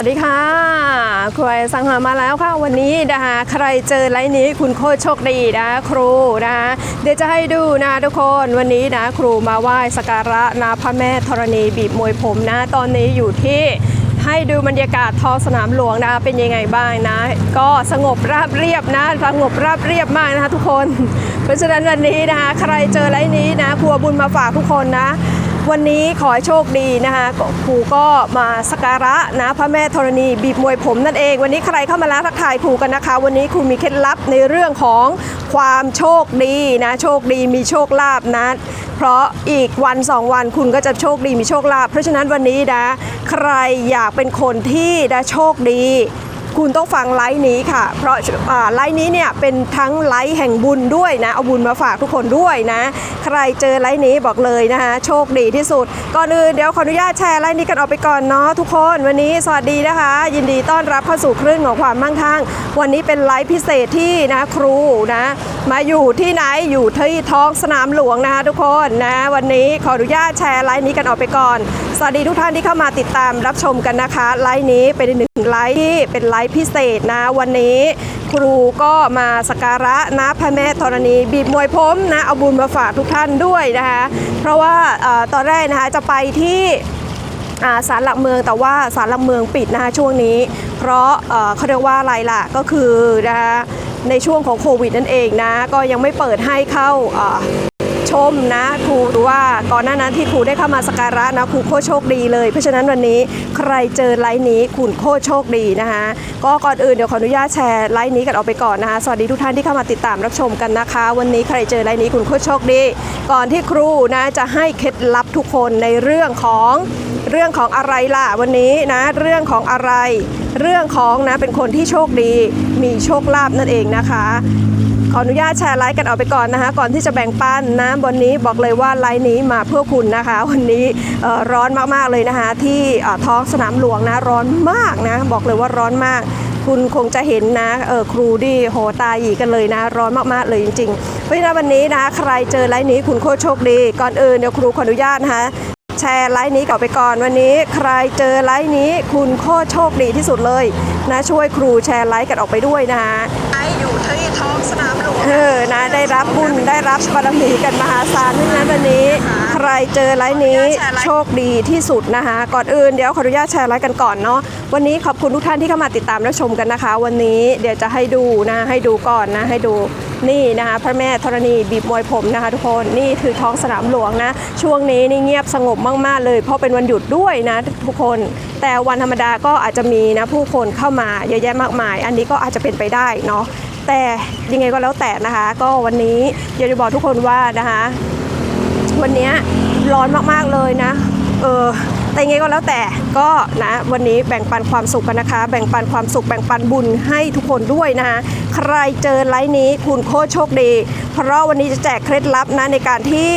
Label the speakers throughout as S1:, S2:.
S1: สวัสดีค่ะครูไอสังหามาแล้วค่ะ วันนี้นะคะใครเจอไลน์นี้คุณโคตรโชคดีนะครูนะคะเดี๋ยวจะให้ดูนะทุกคนวันนี้นะครูมาไหว้สักการะนะพระแม่ธรณีบีบมวยผมนะตอนนี้อยู่ที่ให้ดูบรรยากาศท้องสนามหลวงนะเป็นยังไงบ้างนะ ก็สงบราบเรียบนะสงบราบเรียบมากนะคะทุกคน เพราะฉะนั้นวันนี้นะคะใครเจอไลน์นี้นะครัวบุญมาฝากทุกคนนะ วันนี้ขอให้โชคดีนะคะครูก็มาสักการะนะพระแม่ธรณีบีบมวยผมนั่นเอง วันนี้ใครเข้ามาแล้วทักทายครูกันนะคะ วันนี้ครูมีเคล็ดลับในเรื่องของความโชคดีนะโชคดีมีโชคลาภนะเพราะอีกวันสองวันคุณก็จะโชคดีมีโชคลาภเพราะฉะนั้นวันนี้นะใครอยากเป็นคนที่ได้โชคดี คุณต้องฟังไลฟ์นี้ค่ะ เพราะไลฟ์นี้เนี่ยเป็นทั้งไลฟ์แห่งบุญด้วยนะ เอาบุญมาฝากทุกคนด้วยนะ ใครเจอไลฟ์นี้บอกเลยนะคะโชคดีที่สุด ก่อนอื่นเดี๋ยวขออนุญาตแชร์ไลฟ์นี้กันออกไปก่อนเนาะทุกคนวันนี้สวัสดีนะคะ ยินดีต้อนรับเข้าสู่คลื่นของความมั่งคั่ง วันนี้เป็นไลฟ์พิเศษที่นะครูนะมาอยู่ที่ไหนอยู่ที่ท้องสนามหลวงนะคะทุกคนนะวันนี้ขออนุญาตแชร์ไลฟ์นี้กันออกไปก่อน สวัสดีทุกท่านที่เข้ามาติดตามรับชมกันนะคะไลฟ์นี้เป็นหนึ่งไลฟ์ที่เป็นไลฟ์พิเศษนะวันนี้ครูก็มาสักการะนะพระแม่ธรณีบีบมวยผมนะเอาบุญมาฝากทุกท่านด้วยนะคะเพราะว่าอตอนแรกนะคะจะไปที่อ่าศาลหลักเมืองแต่ว่าศาลหลักเมืองปิดนะคะช่วงนี้ เพราะเอ่อเขาเรียกว่าอะไรล่ะก็คือนะคะในช่วงของโควิดนั่นเองนะก็ยังไม่เปิดให้เข้า ชมนะครูดูว่าก่อนหน้านั้นที่ครูได้เข้ามาสการะนะครูโคตรโชคดีเลย เพราะฉะนั้นวันนี้ใครเจอไลน์นี้คุณโคตรโชคดีนะคะก็ก่อนอื่นเดี๋ยวขออนุญาตแชร์ไลน์นี้กันออกไปก่อนนะคะสวัสดีทุกท่านที่เข้ามาติดตามรับชมกันนะคะ วันนี้ใครเจอไลน์นี้คุณโคตรโชคดี ก่อนที่ครูนะจะให้เคล็ดลับทุกคนในเรื่องของเรื่องของอะไรล่ะวันนี้นะเรื่องของอะไร เรื่องของนะเป็นคนที่โชคดีมีโชคลาภนั่นเองนะคะ ขออนุญาตแชร์ไลฟ์กันออกไปก่อนนะคะ ก่อนที่จะแบ่งปันนะวันนี้บอกเลยว่าไลฟ์นี้มาเพื่อคุณนะคะ วันนี้ร้อนมากๆเลยนะคะ ที่ท้องสนามหลวงนะร้อนมากนะ บอกเลยว่าร้อนมากคุณคงจะเห็นนะเออครูดิโหตาหยีกันเลยนะ ร้อนมากๆเลยจริงๆ เพราะฉะนั้นวันนี้นะ ใครเจอไลฟ์นี้คุณโคตรโชคดี ก่อนอื่นเดี๋ยวครูขออนุญาตนะคะ แชร์ไลฟ์นี้ก่อนไปก่อนวันนี้ ใครเจอไลฟ์นี้คุณโคตรโชคดีที่สุดเลยนะช่วยครูแชร์ไลฟ์กันออกไปด้วยนะคะไออยู่ที่ท้องสนามหลวงเออนะได้รับบุญได้รับบารมีกันมหาศาลเพราะฉะนั้นวันนี้ใค รเจอไลฟ์นี้โชคดีที่สุดนะคะ ก่อนอื่นเดี๋ยวขออนุญาตแชร์ไลฟ์กันก่อนเนาะวันนี้ขอบคุณทุกท่านที่เข้ามาติดตามและชมกันนะคะ วันนี้เดี๋ยวจะให้ดูนะให้ดูก่อนนะให้ดูนี่นะคะพระแม่ธรณีบีบมวยผมนะคะทุกคนนี่คือท้องสนามหลวงนะ ช่วงนี้นี่เงียบสงบมากๆเลย เพราะเป็นวันหยุดด้วยนะทุกคน แต่วันธรรมดาก็อาจจะมีนะผู้คนเข้ามาเยอะแยะมากมาย อันนี้ก็อาจจะเป็นไปได้เนาะแต่ยังไงก็แล้วแต่นะคะ ก็วันนี้อยากจะบอกทุกคนว่านะคะ วันนี้ร้อนมากๆเลยนะ เออแต่ยังไงก็แล้วแต่ก็นะวันนี้แบ่งปันความสุขกันนะคะ แบ่งปันความสุขแบ่งปันบุญให้ทุกคนด้วยนะคะใครเจอไลฟ์นี้คุณโคตรโชคดี เพราะวันนี้จะแจกเคล็ดลับนะในการที่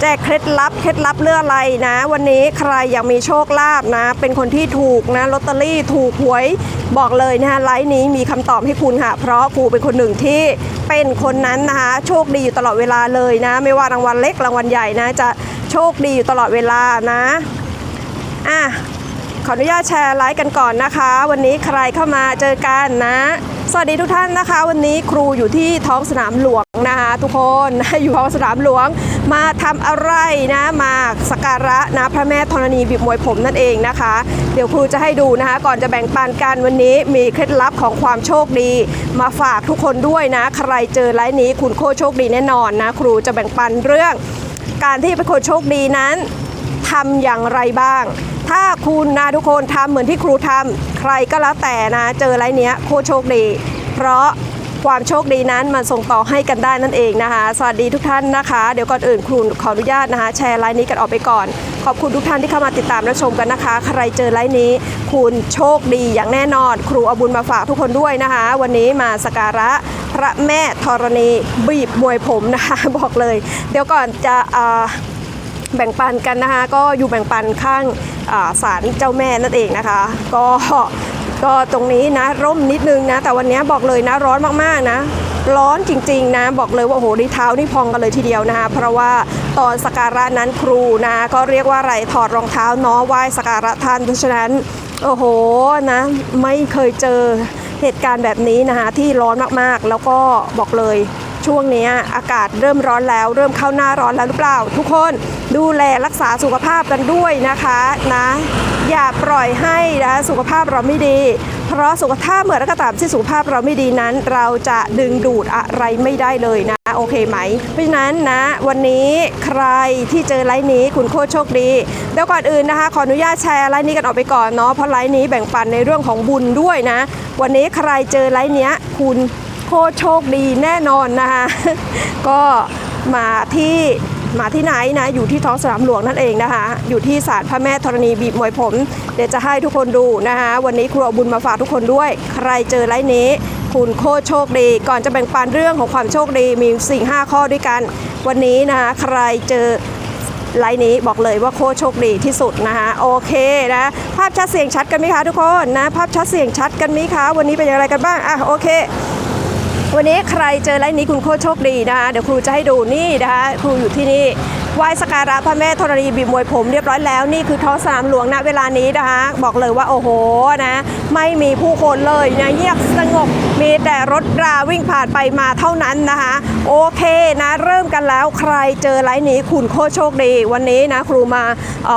S1: แจกเคล็ดลับเคล็ดลับเรื่องอะไรนะ วันนี้ใครอยากมีโชคลาภนะ เป็นคนที่ถูกนะลอตเตอรี่ถูกหวยบอกเลยนะคะไลฟ์นี้มีคำตอบให้คุณค่ะ เพราะครูเป็นคนหนึ่งที่เป็นคนนั้นนะคะโชคดีอยู่ตลอดเวลาเลยนะ ไม่ว่ารางวัลเล็กรางวัลใหญ่นะ จะโชคดีอยู่ตลอดเวลานะอะขออนุญาตแชร์ไลฟ์กันก่อนนะคะ วันนี้ใครเข้ามาเจอกันนะ สวัสดีทุกท่านนะคะ วันนี้ครูอยู่ที่ท้องสนามหลวงนะคะทุกคนอยู่ท้องสนามหลวง มาทำอะไรนะมาสักการะนะพระแม่ธรณีบีบมวยผมนั่นเองนะคะ เดี๋ยวครูจะให้ดูนะคะ ก่อนจะแบ่งปันกันวันนี้มีเคล็ดลับของความโชคดี มาฝากทุกคนด้วยนะ ใครเจอไลฟ์นี้คุณโคโชคดีแน่นอนนะ ครูจะแบ่งปันเรื่อง การที่เป็นคนโชคดีนั้นทำอย่างไรบ้างถ้าคุณนะทุกคนทำเหมือนที่ครูทำใครก็แล้วแต่นะ เจอไลฟ์เนี้ยโคโชคดี เพราะ ความโชคดีนั้นมันส่งต่อให้กันได้นั่นเองนะคะ สวัสดีทุกท่านนะคะ เดี๋ยวก่อนอื่นครูขออนุญาตนะคะ แชร์ไลฟ์นี้กันออกไปก่อน ขอบคุณทุกท่านที่เข้ามาติดตามและชมกันนะคะ ใครเจอไลฟ์นี้ คุณโชคดีอย่างแน่นอน ครูเอาบุญมาฝากทุกคนด้วยนะคะ วันนี้มาสการะพระแม่ธรณีบีบมวยผมนะคะ บอกเลย เดี๋ยวก่อนจะแบ่งปันกันนะคะ ก็อยู่แบ่งปันข้างศาลเจ้าแม่นั่นเองนะคะ ก็ ก็ตรงนี้นะร่มนิดนึงนะ แต่วันนี้บอกเลยนะร้อนมากๆนะ ร้อนจริงๆนะบอกเลยว่าโอ้โหดีเท้านี่พองกันเลยทีเดียวนะคะเพราะว่าตอนสการะนั้นครูนะ ก็เรียกว่าอะไรถอดรองเท้าเนาะไหว้สกการะท่านเพราะฉะนั้นโอ้โหนะ ไม่เคยเจอ เหตุการณ์แบบนี้นะคะที่ร้อนมากๆ แล้วก็บอกเลยช่วงนี้อากาศเริ่มร้อนแล้ว เริ่มเข้าหน้าร้อนแล้วหรือเปล่า ทุกคนดูแลรักษาสุขภาพกันด้วยนะคะนะ อย่าปล่อยให้นะสุขภาพเราไม่ดี เพราะสุขภาพเมื่อไรก็ตามที่สุขภาพเราไม่ดีนั้น เราจะดึงดูดอะไรไม่ได้เลยนะโอเคไหม เพราะฉะนั้นนะวันนี้ใครที่เจอไลน์นี้คุณโคตรโชคดีเดี๋ยวก่อนอื่นนะคะ ขออนุญาตแชร์ไลน์นี้กันออกไปก่อนเนาะเพราะไลน์นี้แบ่งปันในเรื่องของบุญด้วยนะ วันนี้ใครเจอไลน์เนี้ยคุณโคตรโชคดีแน่นอนนะคะก็มาที่ มาที่ไหนนะอยู่ที่ท้องสนามหลวงนั่นเองนะคะ อยู่ที่ศาลพระแม่ธรณีบีบมวยผม เดี๋ยวจะให้ทุกคนดูนะคะ วันนี้ครัวบุญมาฝากทุกคนด้วย ใครเจอไลน์นี้ คุณโคโชคดี ก่อนจะแบ่งปันเรื่องของความโชคดีมี4 5ข้อด้วยกัน วันนี้นะคะใครเจอไลน์นี้บอกเลยว่าโคโชคดีที่สุดนะคะโอเคนะภาพชัดเสียงชัดกันไหมคะทุกคนนะภาพชัดเสียงชัดกันไหมคะวันนี้เป็นอย่างไรกันบ้างอะโอเค วันนี้ใครเจอไลน์นี้คุณโคตรโชคดีนะคะเดี๋ยวครูจะให้ดูนี่นะคะครูอยู่ที่นี่ไหว้สการะพระแม่ธรณีบีบมวยผมเรียบร้อยแล้วนี่คือท้องสนามหลวงณเวลานี้นะคะบอกเลยว่าโอ้โหนะไม่มีผู้คนเลยนะเงียบสงบมีแต่รถราวิ่งผ่านไปมาเท่านั้นนะคะโอเคนะเริ่มกันแล้วใครเจอไลน์นี้คุณโคตรโชคดี วันนี้นะครูมา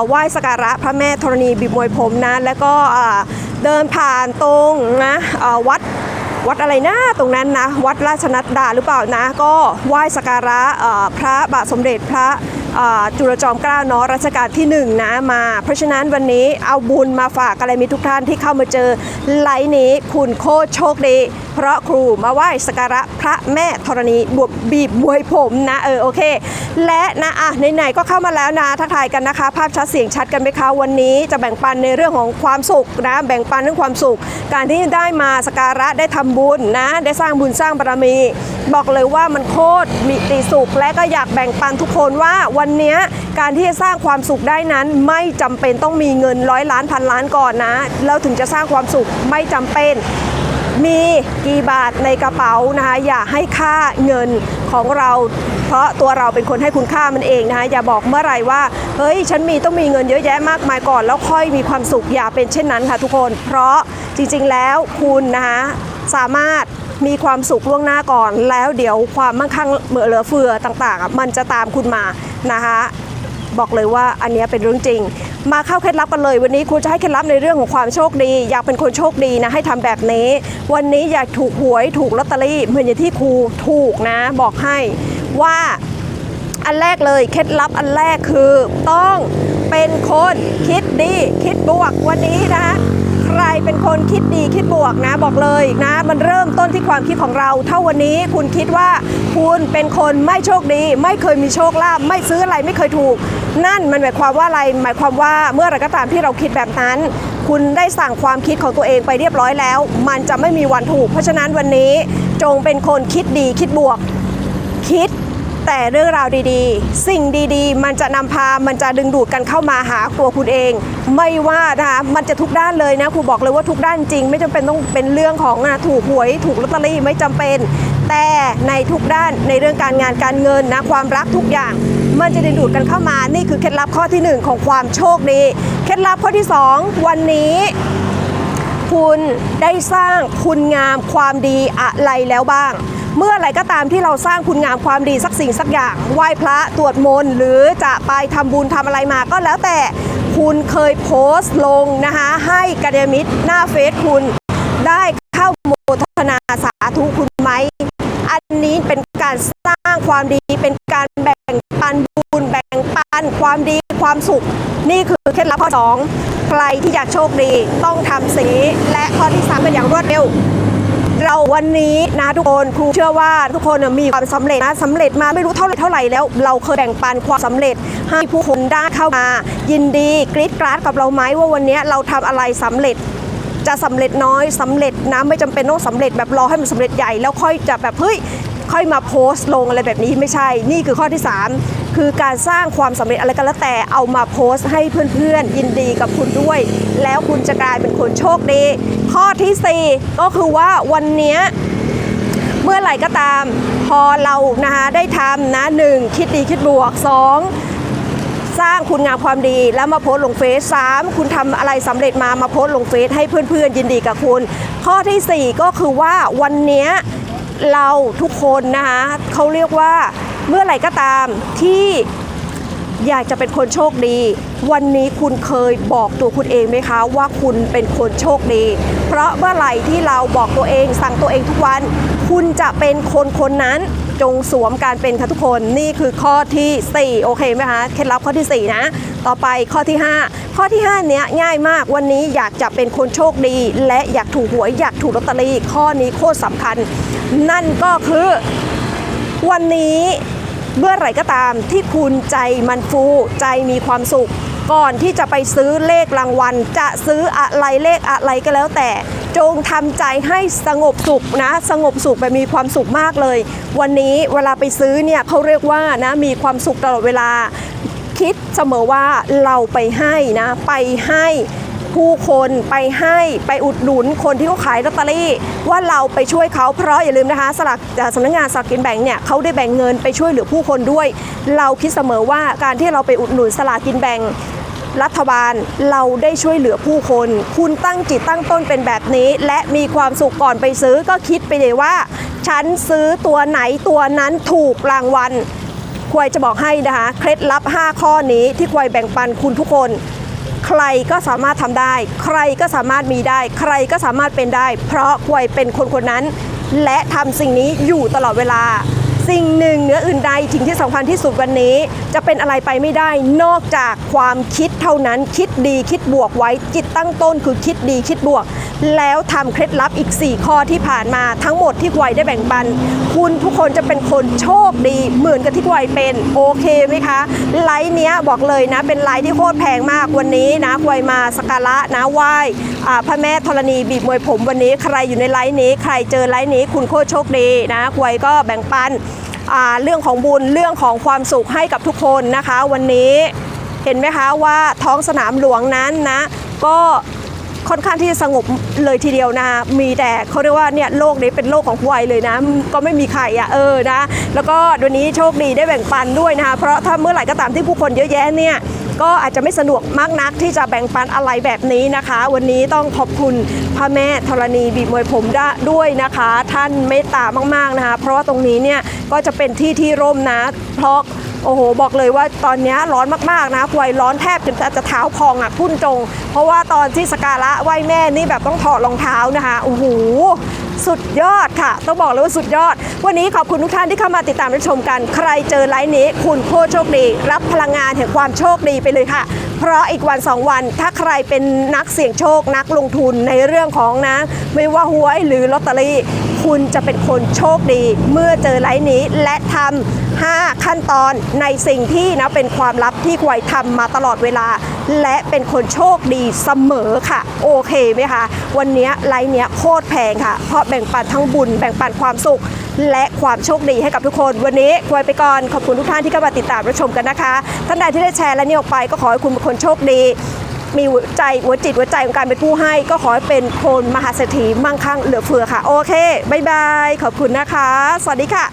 S1: ไหว้สการะพระแม่ธรณีบีบมวยผมนะแล้วก็เดินผ่านตรงนะวัด วัดอะไรนะตรงนั้นนะวัดราชนัดดาหรือเปล่านะ ก็ไหว้สักการะพระบาทสมเด็จพระจุลจอมเกล้าเนาะรัชกาลที่หนึ่งนะมา เพราะฉะนั้นวันนี้เอาบุญมาฝากอะไรมีทุกท่านที่เข้ามาเจอไลน์นี้คุณโคตรโชคดี เพราะครูมาไหว้สักการะพระแม่ธรณีบวบบีบมวยผมนะเออโอเค และนะอะไหนๆก็เข้ามาแล้วนะทักทายกันนะคะ ภาพชัดเสียงชัดกันไหมคะวันนี้ จะแบ่งปันในเรื่องของความสุขนะ แบ่งปันเรื่องความสุข การที่ได้มาสกการะได้ทำบุญนะ ได้สร้างบุญสร้างบารมี บอกเลยว่ามันโคตรมีติสุข และก็อยากแบ่งปันทุกคนว่าวันนี้การที่จะสร้างความสุขได้นั้น ไม่จำเป็นต้องมีเงินร้อยล้านพันล้านก่อนนะแล้วถึงจะสร้างความสุขไม่จำเป็น มีกี่บาทในกระเป๋านะคะอย่าให้ค่าเงินของเรา เพราะตัวเราเป็นคนให้คุณค่ามันเองนะคะอย่าบอกเมื่อไหร่ว่าเฮ้ยฉันมีต้องมีเงินเยอะแยะมากมายก่อน แล้วค่อยมีความสุขอย่าเป็นเช่นนั้นค่ะทุกคน เพราะจริงๆแล้วคุณนะคะสามารถมีความสุขล่วงหน้าก่อน แล้วเดี๋ยวความมั่งคั่งเหมือเหลือเฟือต่างๆ มันจะตามคุณมานะคะ บอกเลยว่าอันนี้เป็นเรื่องจริง มาเข้าเคล็ดลับกันเลย วันนี้ครูจะให้เคล็ดลับในเรื่องของความโชคดี อยากเป็นคนโชคดีนะให้ทำแบบนี้ วันนี้อยากถูกหวยถูกลอตเตอรี่เหมือนอย่างที่ครูถูกนะ บอกให้ว่าอันแรกเลยเคล็ดลับอันแรกคือต้องเป็นคนคิดดีคิดบวกวันนี้นะคร เป็นคนคิดดีคิดบวกนะบอกเลยนะ มันเริ่มต้นที่ความคิดของเราเท่าวันนี้คุณคิดว่าคุณเป็นคนไม่โชคดี ไม่เคยมีโชคลาภไม่ซื้ออะไรไม่เคยถูก นั่นมันหมายความว่าอะไรหมายความว่าเมื่อไรก็ตามที่เราคิดแบบนั้น คุณได้สั่งความคิดของตัวเองไปเรียบร้อยแล้ว มันจะไม่มีวันถูก เพราะฉะนั้นวันนี้จงเป็นคนคิดดีคิดบวก แต่เรื่องราวดีๆ สิ่งดีๆ มันจะนำพา มันจะดึงดูดกันเข้ามาหาตัวคุณเอง ไม่ว่านะคะมันจะทุกด้านเลยนะครูบอกเลยว่าทุกด้านจริง ไม่จำเป็นต้องเป็นเรื่องของนะถูกหวยถูกลอตเตอรี่ไม่จำเป็น แต่ในทุกด้านในเรื่องการงานการเงินนะความรักทุกอย่าง มันจะดึงดูดกันเข้ามา นี่คือเคล็ดลับข้อที่หนึ่งของความโชคดี เคล็ดลับข้อที่สองวันนี้คุณได้สร้างคุณงามความดีอะไรแล้วบ้าง เมื่อไรก็ตามที่เราสร้างคุณงามความดีสักสิ่งสักอย่างไหว้พระตรวจมนต์หรือจะไปทำบุญทำอะไรมาก็แล้วแต่คุณเคยโพสต์ลงนะคะให้กัลยาณมิตรหน้าเฟซคุณ ได้เข้าโมทนาสาธุคุณไหม อันนี้เป็นการสร้างความดีเป็นการแบ่งปันบุญแบ่งปันความดีความสุข นี่คือเคล็ดลับข้อสองใครที่อยากโชคดีต้องทำสีและข้อที่สามเป็นอย่างรวดเร็ว เราวันนี้นะทุกคนครูเชื่อว่าทุกคนมีความสำเร็จนะสำเร็จมาไม่รู้เท่าไหร่เท่าไหร่แล้ว เราเคยแบ่งปันความสำเร็จ ให้ผู้คนได้เข้ามา ยินดีกรี๊ดกราดกับเราไหมว่าวันนี้เราทำอะไรสำเร็จ จะสำเร็จน้อยสำเร็จนะไม่จำเป็นต้องสำเร็จแบบรอให้มันสำเร็จใหญ่แล้วค่อยจะแบบเฮ้ย ค่อยมาโพสต์ลงอะไรแบบนี้ไม่ใช่ นี่คือข้อที่ 3 คือการสร้างความสำเร็จอะไรก็แล้วแต่เอามาโพสต์ให้เพื่อนๆ ยินดีกับคุณด้วย แล้วคุณจะกลายเป็นคนโชคดี ข้อทีสี่4 ก็คือว่าวันนี้เมื่อไหร่ก็ตาม พอเรานะคะได้ทำนะหนึ่งคิดดีคิดบวกสองสร้างคุณงามความดีแล้วมาโพสลงเฟซสามคุณทำอะไรสำเร็จมามาโพสลงเฟซให้เพื่อนๆยินดีกับคุณ ข้อทีสี่4 ก็คือว่าวันนี้ เราทุกคนนะคะเขาเรียกว่าเมื่อไหร่ก็ตามที่อยากจะเป็นคนโชคดี วันนี้คุณเคยบอกตัวคุณเองไหมคะว่าคุณเป็นคนโชคดี เพราะเมื่อไหร่ที่เราบอกตัวเองสั่งตัวเองทุกวัน คุณจะเป็นคนคนนั้นจงสวมการเป็นค่ะทุกคนนี่คือข้อที่ 4 โอเคไหมคะเคล็ดลับข้อที่ 4 นะ ต่อไปข้อที่ 5 ข้อที่ 5 เนี้ยง่ายมากวันนี้อยากจะเป็นคนโชคดี และอยากถูกหวยอยากถูกลอตเตอรี่ข้อนี้โคตรสำคัญ นั่นก็คือ วันนี้เมื่อไหร่ก็ตามที่คุณใจมันฟูใจมีความสุข ก่อนที่จะไปซื้อเลขรางวัล จะซื้ออะไรเลขอะไรก็แล้วแต่ จงทำใจให้สงบสุขนะ สงบสุขแบบมีความสุขมากเลย วันนี้เวลาไปซื้อเนี่ยเขาเรียกว่านะมีความสุขตลอดเวลา คิดเสมอว่าเราไปให้นะไปให้ผู้คนไปให้ไปอุดหนุนคนที่เขาขายลอตเตอรี่ ว่าเราไปช่วยเขาเพราะอย่าลืมนะคะสลักเอ่สำนักงานสลากกินแบ่งเนี่ยเขาได้แบ่งเงินไปช่วยเหลือผู้คนด้วย เราคิดเสมอว่าการที่เราไปอุดหนุนสลากกินแบ่งรัฐบาลเราได้ช่วยเหลือผู้คน คุณตั้งจิตตั้งต้นเป็นแบบนี้ และมีความสุขก่อนไปซื้อก็คิดไปเลยว่า ฉันซื้อตัวไหนตัวนั้นถูกรางวัล ควายจะบอกให้นะคะเคล็ดลับ 5 ข้อนี้ที่ควายแบ่งปันคุณทุกคน ใครก็สามารถทำได้ ใครก็สามารถมีได้ ใครก็สามารถเป็นได้ เพราะควายเป็นคนคนนั้น และทำสิ่งนี้อยู่ตลอดเวลา สิ่งหนึ่งเหนืออื่นใดสิ่งที่สำคัญที่สุดวันนี้ จะเป็นอะไรไปไม่ได้นอกจากความคิดเท่านั้นคิดดีคิดบวกไว้จิตตั้งต้นคือคิดดีคิดบวก แล้วทำเคล็ดลับอีก 4 ข้อที่ผ่านมาทั้งหมดที่ควายได้แบ่งปัน คุณทุกคนจะเป็นคนโชคดีเหมือนกับที่ควายเป็นโอเคไหมคะ ไลฟ์เนี้ยบอกเลยนะ เป็นไลฟ์ที่โคตรแพงมากวันนี้นะควายมาสักการะนะไหว้พระแม่ธรณีบีบมวยผมวันนี้ใครอยู่ในไลฟ์นี้ ใครเจอไลฟ์นี้คุณโคตรโชคดีนะควายก็แบ่งปัน เรื่องของบุญเรื่องของความสุขให้กับทุกคนนะคะ วันนี้เห็นไหมคะว่าท้องสนามหลวงนั้นนะก็ค่อนข้างที่จะสงบเลยทีเดียวนะมีแต่เขาเรียกว่าเนี่ยโลกนี้เป็นโลกของวัยเลยนะ ก็ไม่มีใครอะเออนะแล้วก็วันนี้โชคดีได้แบ่งปันด้วยนะคะเพราะถ้าเมื่อไหร่ก็ตามที่ผู้คนเยอะแยะเนี่ย ก็อาจจะไม่สะดวกมากนักที่จะแบ่งปันอะไรแบบนี้นะคะ วันนี้ต้องขอบคุณพระแม่ธรณีบีบมวยผมได้ด้วยนะคะ ท่านเมตตามากๆนะคะ เพราะว่าตรงนี้เนี่ยก็จะเป็นที่ที่ร่มนะเพราะ โอ้โห บอกเลยว่าตอนนี้ร้อนมากๆนะควยร้อนแทบจนจะเท้าพองอะพุ่นจง เพราะว่าตอนที่สการะไหว้แม่นี่แบบต้องถอดรองเท้านะคะโอ้โหสุดยอดค่ะ ต้องบอกเลยว่าสุดยอด วันนี้ขอบคุณทุกท่านที่เข้ามาติดตามรับชมกัน ใครเจอไลฟ์นี้ คุณโคตรโชคดี รับพลังงานแห่งความโชคดีไปเลยค่ะ เพราะอีกวัน 2 วัน ถ้าใครเป็นนักเสี่ยงโชคนักลงทุนในเรื่องของนะ ไม่ว่าหวยหรือลอตเตอรี่ คุณจะเป็นคนโชคดี เมื่อเจอไลฟ์นี้และทำ5ขั้นตอนในสิ่งที่นะเป็นความลับที่ควายทำมาตลอดเวลา และเป็นคนโชคดีเสมอค่ะ โอเคไหมคะ วันนี้ไลฟ์เนี้ยโคตรแพงค่ะ เพราะแบ่งปันทั้งบุญแบ่งปันความสุข และความโชคดีให้กับทุกคน วันนี้ควยไปก่อน ขอบคุณทุกท่านที่เข้ามาติดตามรับชมกันนะคะ ท่านใดที่ได้แชร์และนี่ออกไปก็ขอให้คุณเป็นคนโชคดี มีหัวใจหัวจิตหัวใจของการเป็นผู้ให้ ก็ขอให้เป็นคนมหาเศรษฐีมั่งคั่งเหลือเฟือค่ะ โอเคบายบาย ขอบคุณนะคะ สวัสดีค่ะ